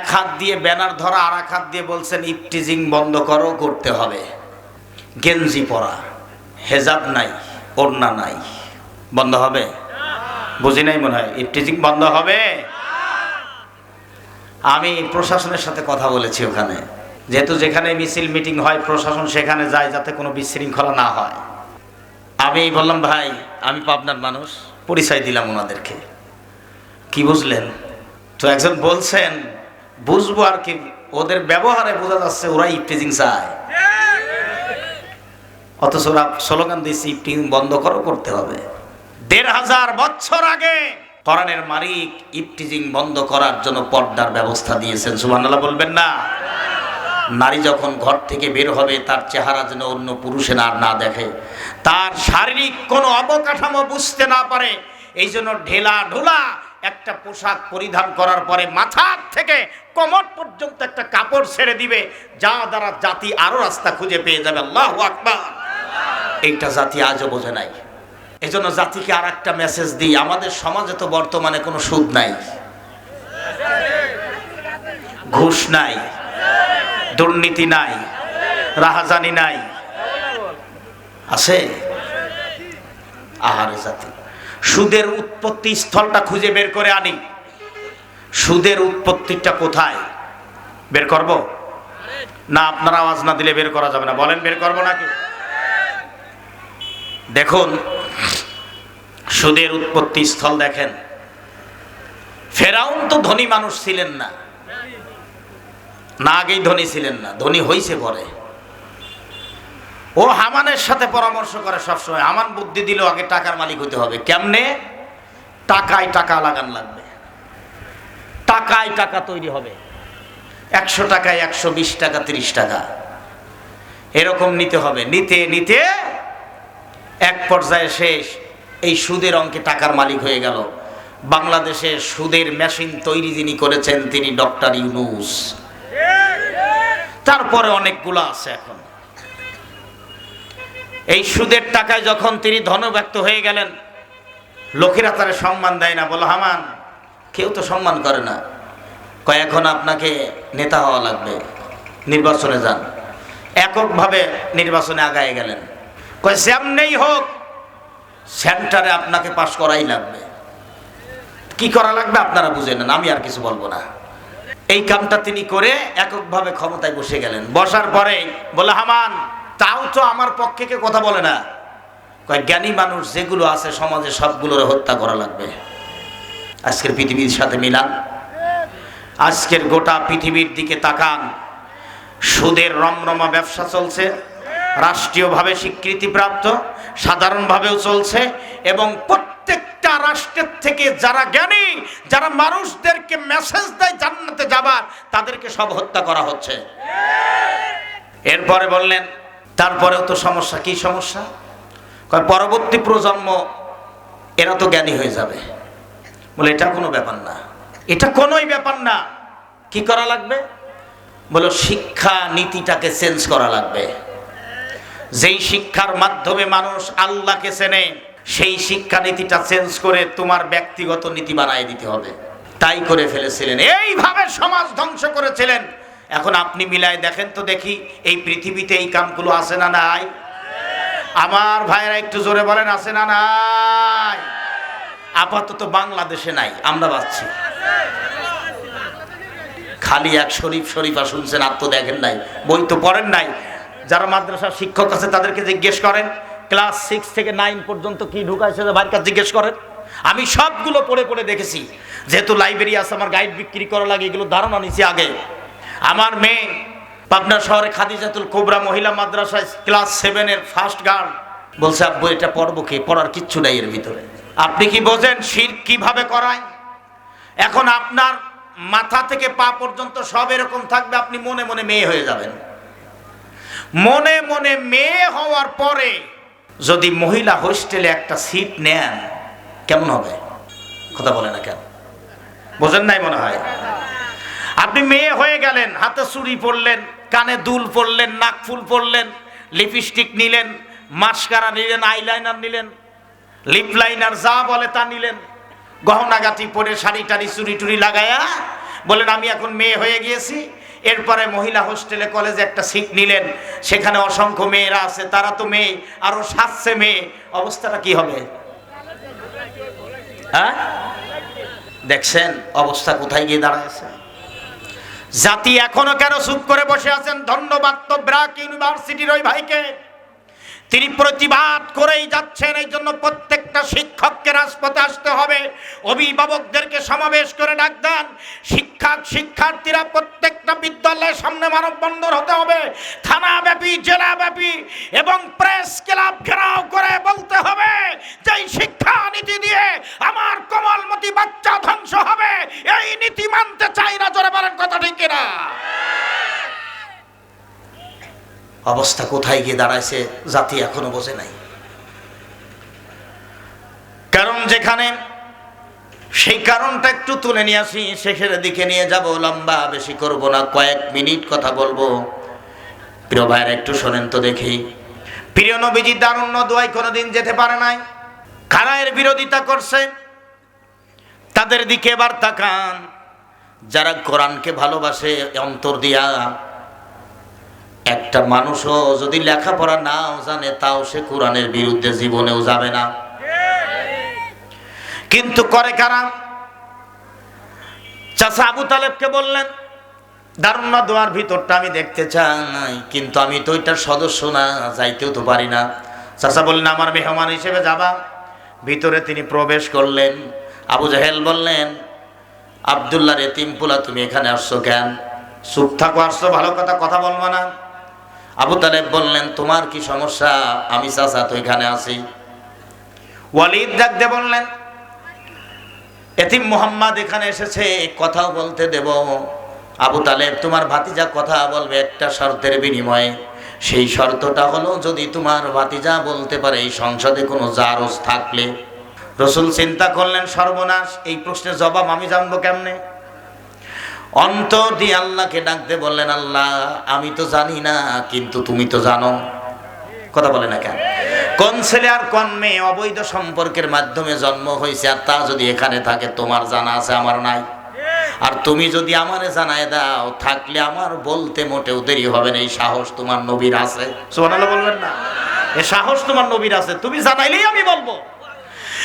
এক হাত দিয়ে ব্যানার ধরা, আর এক হাত দিয়ে বলছেন, ইপটিজিং বন্ধ করো, করতে হবে। গেঞ্জি পরা, হেজাব নাই, ওড়না নাই, বন্ধ হবে? বুঝি নাই মনে হয়? ইপটিজিং বন্ধ হবে? আমি প্রশাসনের সাথে কথা বলেছি ওখানে। যেহেতু যেখানে মিছিল, মিটিং হয়, প্রশাসন সেখানে যায় যাতে কোনো বিশৃঙ্খলা না হয়। আমি বললাম, ভাই, আমি পাবনার মানুষ, পরিচয় দিলাম ওনাদেরকে। কি বুঝলেন? তো একজন বলছেন বুঝব আর কি, ওদের ব্যবহারে বোঝা যাচ্ছে ওরা ইফটিজিং চায়। অথচ ওরা স্লোগান দিয়েছে, ইফটিজিং বন্ধ করো, করতে হবে। দেড় হাজার বছর আগে কোরআনের মালিক ইফটিজিং বন্ধ করার জন্য পর্দার ব্যবস্থা দিয়েছেন। সুবহানাল্লাহ বলবেন না? নারী যখন ঘর থেকে বের হবে, তার চেহারা যেন অন্য পুরুষে আর না দেখে। তার শারীরিক কোনো অবকাঠামো বুঝতে না পারে। এই জন্য ঢেলা ঢোলা একটা পোশাক পরিধান করার পরে মাথার থেকে কোমর পর্যন্ত একটা কাপড় ছেড়ে দিবে, যা দ্বারা জাতি আরও রাস্তা খুঁজে পেয়ে যাবে। আল্লাহ আকবার। এইটা জাতি আজও বোঝে নাই। এই জন্য জাতিকে আর একটা মেসেজ দিই, আমাদের সমাজে তো বর্তমানে কোনো সুদ নাই। ঘুষ নাই। দুর্নীতি নাই। রাহাজানি নাই। আছে? আহারে জাতি। সুদের উৎপত্তি স্থলটা খুঁজে বের করে আনি। সুদের উৎপত্তিটা কোথায়? বের করব? না, আপনার আওয়াজ না দিলে বের করা যাবে না। বলেন, বের করব নাকি? দেখুন, সুদের উৎপত্তি স্থল দেখেন। ফেরাউন তো ধনী মানুষ ছিলেন না। না আগেই ধনী ছিলেন না। ধনী হইছে পরে। ও হামানের সাথে পরামর্শ করে সবসময়, হামান বুদ্ধি দিল আগে টাকার মালিক হতে হবে। কেমনে? টাকায় টাকা লাগান লাগবে। টাকায় টাকা তৈরি হবে। একশো টাকায় একশো বিশ টাকা, তিরিশ টাকা। এরকম নিতে হবে। নিতে নিতে এক পর্যায়ে শেষ। এই সুদের অঙ্কে টাকার মালিক হয়ে গেল। বাংলাদেশে সুদের মেশিন তৈরি যিনি করেছেন, তিনি ডক্টর ইউনুস। তারপরে অনেকগুলো আছে এখন। এই সুদের টাকায় যখন তিনি ধনব্যক্ত হয়ে গেলেন, লোকেরা তারা সম্মান দেয় না, বলো, হামান, কেউ তো সম্মান করে না। কয়, এখন আপনাকে নেতা হওয়া লাগবে, নির্বাচনে যান। এককভাবে নির্বাচনে আগায় গেলেন। কয় যেমনেই হোক, সেন্টারে আপনাকে পাশ করাই লাগবে। কি করা লাগবে আপনারা বুঝে নেন, আমি আর কিছু বলব না। এই কামটা তিনি করে এককভাবে ক্ষমতায় বসে গেলেন। বসার পরে বলে, হামান তাও তো আমার পক্ষে কে কথা বলে না। কয়, জ্ঞানী মানুষ যেগুলো আছে সমাজে সবগুলোর হত্যা করা লাগবে। আজকের পৃথিবীর সাথে মিলান। আজকের গোটা পৃথিবীর দিকে তাকান। সুদের রমরমা ব্যবসা চলছে। রাষ্ট্রীয়ভাবে স্বীকৃতিপ্রাপ্ত সাধারণভাবেও চলছে এবং প্রত্যেকটা রাষ্ট্রের থেকে যারা জ্ঞানী, যারা মানুষদেরকে মেসেজ দেয় জান্নাতে যাবার, তাদেরকে সব হত্যা করা হচ্ছে। এরপরে বললেন তারপরেও তো সমস্যা, কি সমস্যা? পরবর্তী প্রজন্ম, এরা তো জ্ঞানী হয়ে যাবে। বলে, এটা কোনো ব্যাপার না। এটা কোনোই ব্যাপার না। কি করা লাগবে? বলো, শিক্ষা নীতিটাকে চেঞ্জ করা লাগবে। যেই শিক্ষার মাধ্যমে মানুষ আল্লাহকে চেনে, সেই শিক্ষা নীতিটা চেঞ্জ করে তোমার ব্যক্তিগত নীতি বানায় দিতে হবে। তাই করে ফেলেছিলেন। এইভাবে সমাজ ধ্বংস করেছিলেন। এখন আপনি মিলায় দেখেন তো দেখি, এই পৃথিবীতে এই কামগুলো আছে না নাই? আমার ভাইয়েরা একটু জোরে বলেন, আছে না নাই? আপাতত বাংলাদেশে নাই, আমরা পাচ্ছি খালি এক শরীফ শরীফা শুনছেন, আর তো দেখেন নাই, বই তো পড়েন নাই। যারা মাদ্রাসার শিক্ষক আছে, তাদেরকে জিজ্ঞেস করেন, ক্লাস সিক্স থেকে নাইন পর্যন্ত কি ঢুকাইছে ভাইয়ের কাছে জিজ্ঞেস করেন? আমি সবগুলো পড়ে পড়ে দেখেছি, যেহেতু লাইব্রেরি আছে, আমার গাইড বিক্রি করা লাগে, এগুলো ধারণা নিছি আগে। আমার মেয়ে পাবনা শহরে খাদিজাতুল কোবরা মহিলা মাদ্রাসায় ক্লাস সেভেনের ফার্স্ট গার্ল বলছে, আব্বু, এটা পড়ব কি? পড়ার কিচ্ছু নাই এর ভিতরে। আপনি কি বোঝেন শির কীভাবে করায়? এখন আপনার মাথা থেকে পা পর্যন্ত সব এরকম থাকবে, আপনি মনে মনে মেয়ে হয়ে যাবেন। মনে মনে মেয়ে হওয়ার পরে যদি মহিলা হোস্টেলে একটা সিট নেন, কেমন হবে? কথা বলে না কেন? বোঝেন নাই মনে হয়? আপনি মেয়ে হয়ে গেলেন, হাতে চুড়ি পরলেন, কানে দুল পরলেন, নাক ফুল পরলেন লিপস্টিক নিলেন, মাস্কারা নিলেন আইলাইনার নিলেন লিপ লাইনার যা বলে তা নিলেন, গহনাগাটি পরে শাড়ি টাড়ি চুরি টুরি লাগায়া বলেন, আমি এখন মেয়ে হয়ে গিয়েছি। এরপরে মহিলা হোস্টেলে, কলেজে একটা সিট নিলেন, সেখানে অসংখ্য মেয়েরা আছে, তারা তো মেয়ে, আরও সাতছে মেয়ে, অবস্থাটা কি হবে? হ্যাঁ? দেখছেন, অবস্থা কোথায় গিয়ে দাঁড়ায়ছে জাতি এখনও কেন চুপ করে বসে আছেন? ধন্যবাদ তো ব্রাক ইউনিভার্সিটির ওই ভাইকে। তিনি প্রতিবাদ করেই যাচ্ছেন, এই জন্য প্রত্যেকটা শিক্ষককে রাজপথে আসতে হবে। অভিভাবকদেরকে সমাবেশ করে ডাক দেন। শিক্ষক, শিক্ষার্থীরা প্রত্যেকটা বিদ্যালয়ের সামনে মানববন্ধন হতে হবে। থানাব্যাপী, জেলাব্যাপী এবং প্রেস ক্লাব ঘেরাও করে বলতে হবে যে শিক্ষা নীতি দিয়ে আমার কোমলমতি বাচ্চা ধ্বংস হবে। এই নীতি মানতে চাই না। জোরে বলেন, কথা ঠিক কিনা? অবস্থা কোথায় গিয়ে দাঁড়াইছে জাতি এখনও বোঝে নাই। কারণ যেখানে সেই কারণটা একটু তুলে নিয়ে আসি, শেষের দিকে নিয়ে যাব, লম্বা বেশি করব না, কয়েক মিনিট কথা বলব। প্রিয় ভাইয়ের, একটু শোনেন তো দেখি। প্রিয় নবীজি দারুণ্য দোয়াই কোনোদিন যেতে পারে নাই। এর বিরোধিতা করছে? তাদের দিকে এবার তাকান। যারা কোরআনকে ভালোবাসে, অন্তর দিয়া একটা মানুষও যদি লেখাপড়া নাও জানে, তাও সে কোরআনের বিরুদ্ধে জীবনেও যাবে না। কিন্তু করে কারা? চাষা আবু তালেবকে বললেন, দারুণ দোয়ার ভিতরটা আমি দেখতে চাই, কিন্তু আমি তো ওইটার সদস্য না, যাইতেও তো পারি না। চাষা বললেন, আমার মেহমান হিসেবে যাবা। ভিতরে তিনি প্রবেশ করলেন। আবু জাহেল বললেন, আবদুল্লাহ রেতিমপুলা তুমি এখানে আসছো কেন? চুপ থাকো, আসছো, ভালো কথা কথা বলব না। আবু তালেব বললেন, তোমার কি সমস্যা? আমি চাচা তো এখানে আছি। ওয়ালিদ ডাকতে বললেন, এতিম মোহাম্মদ এখানে এসেছে, কথাও বলতে দেব। আবু তালেব, তোমার ভাতিজা কথা বলবে একটা শর্তের বিনিময়ে। সেই শর্তটা হলো, যদি তোমার ভাতিজা বলতে পারে, এই সংসদে কোনো জারজ থাকলে। রসুল চিন্তা করলেন, সর্বনাশ, এই প্রশ্নের জবাব আমি জানব কেমনে? অন্তর দিয়ে আল্লাহকে ডাকতে বললেন, আল্লাহ, আমি তো জানি না, কিন্তু তুমি তো জানো। কথা বলে না কেন? কোন ছেলে আর কোন মেয়ে অবৈধ সম্পর্কের মাধ্যমে জন্ম হয়েছে, আর তা যদি এখানে থাকে, তোমার জানা আছে, আমার নাই। আর তুমি যদি আমারে জানায় দাও, থাকলে আমার বলতে মোটেও দেরি হবে না, এই সাহস তোমার নবীর আছে। বলবেন না। এ সাহস তোমার নবীর আছে, তুমি জানাইলেই আমি বলব।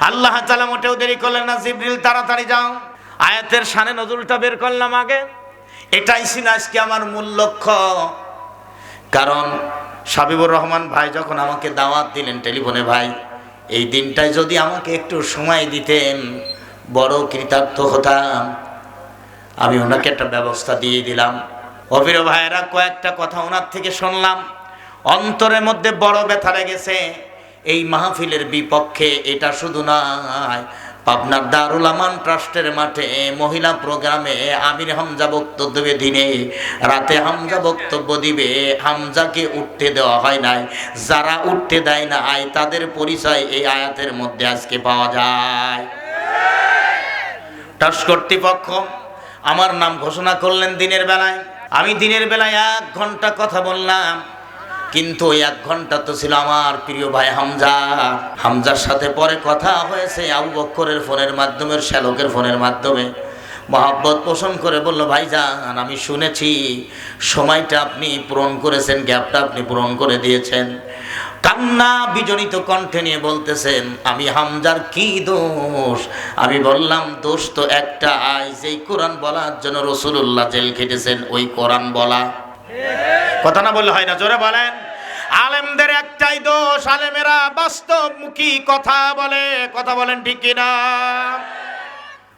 আল্লাহ মোটেও দেরি করলেন না, জিবরিল, তাড়াতাড়ি যাও। আয়াতের সানে নজরুলটা বের করলাম আগে। এটাই ছিল আজকে আমার মূল লক্ষ্য। কারণ সাবিবুর রহমান ভাই যখন আমাকে দাওয়াত দিলেন টেলিফোনে, ভাই, এই দিনটায় যদি আমাকে একটু সময় দিতেন, বড় কৃতার্থ হতাম। আমি ওনাকে একটা ব্যবস্থা দিয়ে দিলাম। অবির ভাইয়েরা, কয়েকটা কথা ওনার থেকে শুনলাম। অন্তরের মধ্যে বড় ব্যথা লেগেছে। এই মাহফিলের বিপক্ষে এটা শুধু নয় পাবনার দারুল আমান ট্রাস্টের মাঠে মহিলা প্রোগ্রামে আমির হামজা বক্তব্য দেবে দিনে। রাতে হামজা বক্তব্য দিবে। হামজাকে উঠতে দেওয়া হয় নাই। যারা উঠতে দেয় না আয় তাদের পরিচয় এই আয়াতের মধ্যে আজকে পাওয়া যায়। ট্রাস্ট কর্তৃপক্ষ, আমার নাম ঘোষণা করলেন দিনের বেলায়। আমি দিনের বেলায় এক ঘণ্টা কথা বললাম। কিন্তু ওই এক ঘণ্টা তো ছিল আমার প্রিয় ভাই হামজা। হামজার সাথে পরে কথা হয়েছে আবু বক্করের ফোনের মাধ্যমে শ্যালকের ফোনের মাধ্যমে। মহাব্বত পোষণ করে বলল, ভাইজান, আমি শুনেছি সময়টা আপনি পূরণ করেছেন, গ্যাপটা আপনি পূরণ করে দিয়েছেন। কান্না বিজনিত কণ্ঠে নিয়ে বলতেছেন, আমি হামজার কি দোষ? আমি বললাম, দোষ তো একটা আই যেই কোরআন বলার জন্য রসুল্লাহ জেল খেটেছেন, ওই কোরআন বলা। কথা না বললে হয় না, জোরে বলেন। আলেমদের একটাই দোষ, আলেমেরা বাস্তবমুখী কথা বলে। কথা বলেন ঠিক কিনা?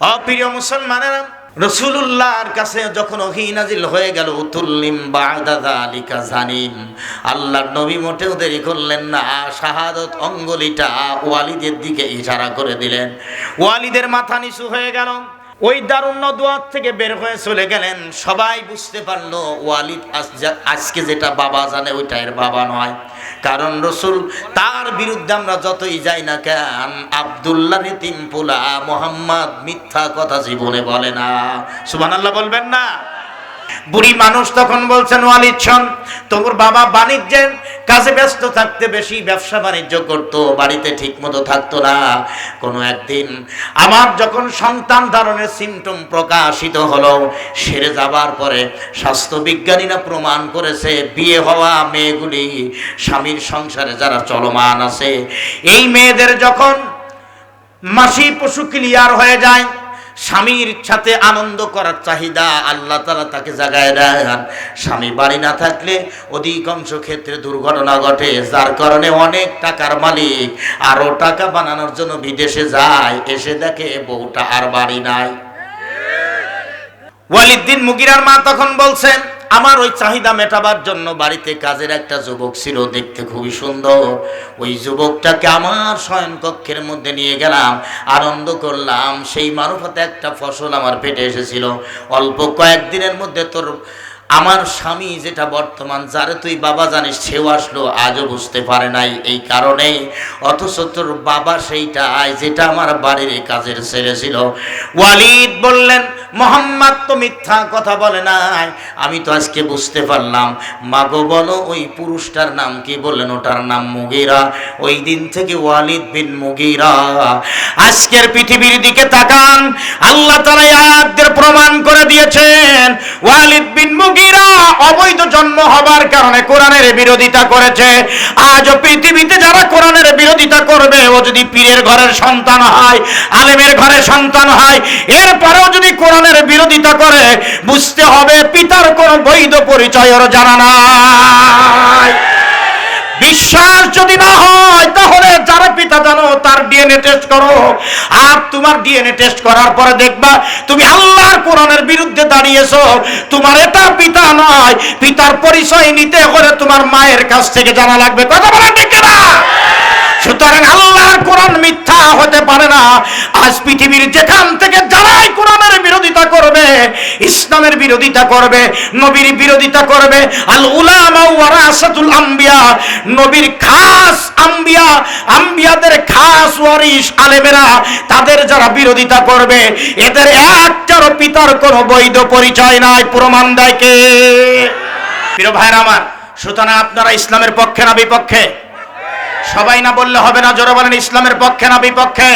অপ্রিয় মুসলমানেরা রসুল্লাহর কাছে যখন ওহি নাজিল হয়ে গেল, উতুল্লিম বাদালিকা জানিম। আল্লাহর নবী মোটেও দেরি করলেন না, শাহাদত অঙ্গলিটা ওয়ালিদের দিকে ইশারা করে দিলেন। ওয়ালিদের মাথা নিচু হয়ে গেল। ওই দারুণ্য দুয়ার থেকে বের হয়ে চলে গেলেন। সবাই বুঝতে পারল, ওয়ালিদ আজকে যেটা বাবা জানে ওইটা এর বাবা নয়। কারণ রসুল তার বিরুদ্ধে আমরা যতই যাই না কেন, আবদুল্লাহ রিতিমপুলা মোহাম্মদ মিথ্যা কথা জীবনে বলে না। সুবহানাল্লাহ বলবেন না? বুড়ি মানুষ তখন বলছেন, ওয়ালিদ শোন, তোর বাবা বাণিজ্যের কাজে ব্যস্ত থাকতে বেশি ব্যবসা বাণিজ্য করতো, বাড়িতে ঠিক মতো থাকতো না। কোনো একদিন আমার যখন সন্তান ধারণের সিমটম প্রকাশিত হলো, সেরে যাবার পরে স্বাস্থ্যবিজ্ঞানীরা প্রমাণ করেছে, বিয়ে হওয়া মেয়েগুলি স্বামীর সংসারে যারা চলমান আছে, এই মেয়েদের যখন মাসি পশু ক্লিয়ার হয়ে যায় স্বামীর সাথে আনন্দ করার চাহিদা আল্লাহ তালা তাকে জাগায় দেন স্বামী বাড়ি না থাকলে অধিকাংশ ক্ষেত্রে দুর্ঘটনা ঘটে, যার কারণে অনেক টাকার মালিক আরও টাকা বানানোর জন্য বিদেশে যায়। এসে দেখে বউটা আর বাড়ি নাই। ওয়ালিদ্দিন মুগিরার মা তখন বলছেন আমার ওই চাহিদা মেটাবার জন্য বাড়িতে কাজের একটা যুবক ছিল, দেখতে খুবই সুন্দর। ওই যুবকটাকে আমার শয়নকক্ষের মধ্যে নিয়ে গেলাম, আনন্দ করলাম। সেই মারফতে একটা ফসল আমার পেটে এসেছিল। অল্প কয়েকদিনের মধ্যে তোর আমার স্বামী যেটা বর্তমান, যারে তুই বাবা জানিস, সেও আসলো, আজও বুঝতে পারে নাই এই কারণে। অথচ তোর বাবা সেইটা, আয়, যেটা আমার বাড়ির কাজের ছেলে ছিল। ওয়ালিদ বললেন, মোহাম্মদ, তো মিথ্যা কথা বলে নাই। আমি তো আজকে বুঝতে পারলাম। মাগো, বলো, ওই পুরুষটার নাম কি বললেন? ওটার নাম মুগিরা। ওই দিন থেকে ওয়ালিদ বিন মুগিরা। আজকের পৃথিবীর দিকে তাকান। আল্লাহ তারা প্রমাণ করে দিয়েছেন। ওয়ালিদ বিন মুগিরা অবৈধ জন্ম হবার কারণে কোরআনের বিরোধিতা করেছে। আজ পৃথিবীতে যারা কোরআনের বিরোধিতা করবে, ও যদি পীরের ঘরের সন্তান হয়, আলেমের ঘরের সন্তান হয়, এরপরেও যদি কোরআনের বিরোধিতা করে, বুঝতে হবে পিতার কোনো বৈধ পরিচয় ওর জানা নাই। বিশ্বাস যদি না হয়, তাহলে যারা পিতা জানো তার ডিএনএ টেস্ট করো। আর তোমার ডিএনএ টেস্ট করার পরে দেখবা, তুমি আল্লাহর কোরআনের বিরুদ্ধে দাঁড়িয়েছো। তোমার এটা পিতা নয়, পিতার পরিচয় নিতে হলে তোমার মায়ের কাছ থেকে জানা লাগবে। কথা বলা ঠিক না সুতরাং আল্লাহর কোরআন মিথ্যা হতে পারে না। আজ পৃথিবীর যেখান থেকে যারাই কোরআনের বিরোধিতা করবে, ইসলামের বিরোধিতা করবে, নবীর বিরোধিতা করবে আল উলামা ওয়ারাসাতুল আম্বিয়া, নবীর খাস আম্বিয়া, আম্বিয়াদের খাস ওয়ারিস আলেমেরা, তাদের যারা বিরোধিতা করবে, এদের একটারও পিতার কোনো বৈধ পরিচয় নাই। প্রমাণ দেয় কে? প্রিয় ভাইরা আমার, সুতরাং আপনারা ইসলামের পক্ষে না বিপক্ষে? সবাই না বললে হবে না জোরে বলেন ইসলামের পক্ষে না বিপক্ষে?